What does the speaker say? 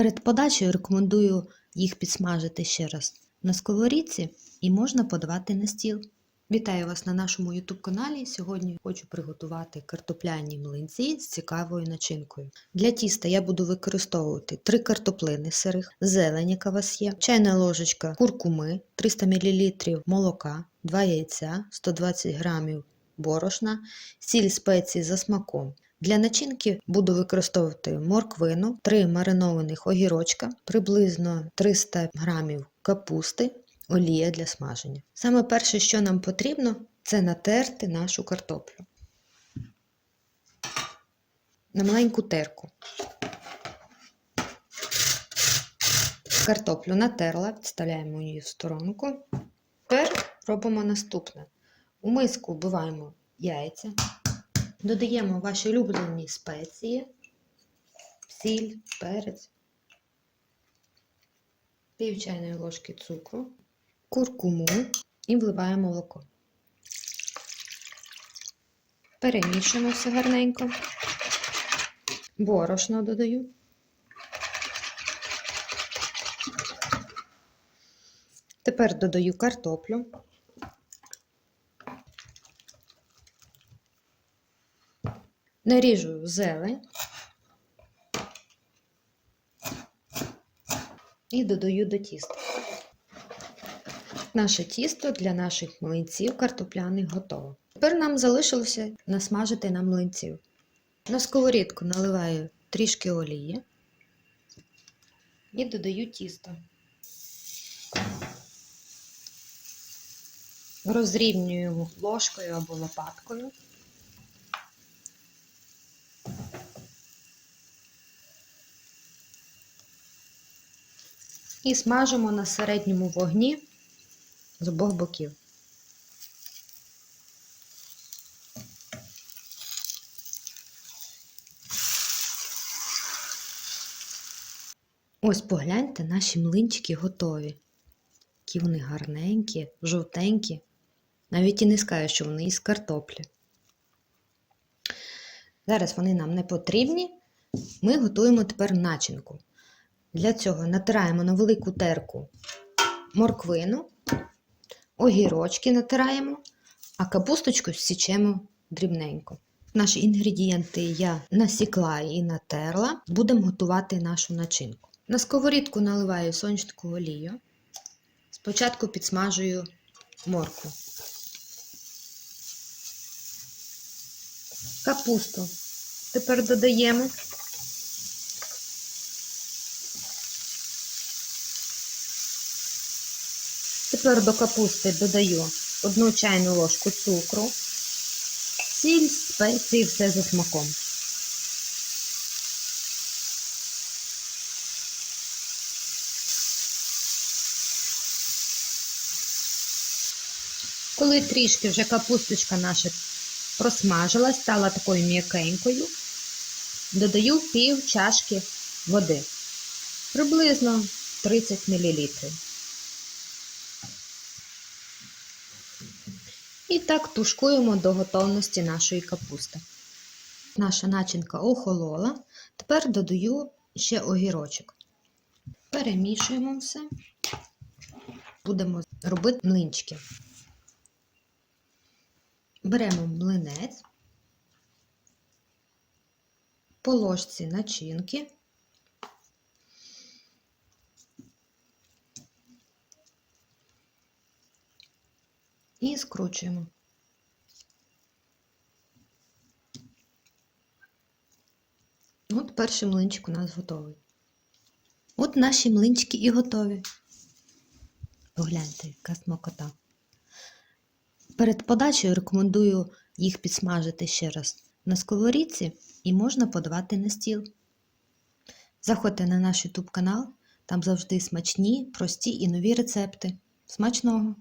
Перед подачею рекомендую їх підсмажити ще раз на сковорідці і можна подавати на стіл. Вітаю вас на нашому YouTube каналі. Сьогодні хочу приготувати картопляні млинці з цікавою начинкою. Для тіста я буду використовувати 3 картоплини сирих, зелень, яка у вас є, чайна ложечка куркуми, 300 мл молока, 2 яйця, 120 г борошна, сіль спеції за смаком. Для начинки буду використовувати морквину, 3 маринованих огірочка, приблизно 300 г капусти, олія для смаження. Саме перше, що нам потрібно, це натерти нашу картоплю. На маленьку терку. Картоплю натерла, відставляємо її в сторонку. Тепер робимо наступне. У миску вбиваємо яйця, додаємо ваші улюблені спеції, сіль, перець, пів чайної ложки цукру, куркуму і вливаємо молоко. Перемішуємо все гарненько. Борошно додаю. Тепер додаю картоплю. Наріжу зелень і додаю до тіста. Наше тісто для наших млинців картопляних готово. Тепер нам залишилося насмажити на млинців. На сковорідку наливаю трішки олії і додаю тісто. Розрівнюю ложкою або лопаткою. І смажимо на середньому вогні з обох боків. Ось погляньте, наші млинчики готові. Які вони гарненькі, жовтенькі. Навіть і не скажу, що вони із картоплі. Зараз вони нам не потрібні. Ми готуємо тепер начинку. Для цього натираємо на велику терку морквину, огірочки натираємо, а капусточку січемо дрібненько. Наші інгредієнти я насікла і натерла. Будемо готувати нашу начинку. На сковорідку наливаю сонячну олію. Спочатку підсмажую моркву. Капусту тепер додаємо. Тепер до капусти додаю одну чайну ложку цукру, сіль, спеції, все за смаком. Коли трішки вже капусточка наша просмажилась, стала такою м'якенькою, додаю пів чашки води, приблизно 30 мл. І так тушкуємо до готовності нашої капусти. Наша начинка охолола. Тепер додаю ще огірочок. Перемішуємо все. Будемо робити млинчики. Беремо млинець, по ложці начинки. І скручуємо. От перший млинчик у нас готовий. От наші млинчики і готові. Погляньте, яка смакота. Перед подачею рекомендую їх підсмажити ще раз на сковорідці і можна подавати на стіл. Заходьте на наш YouTube канал, там завжди смачні, прості і нові рецепти. Смачного!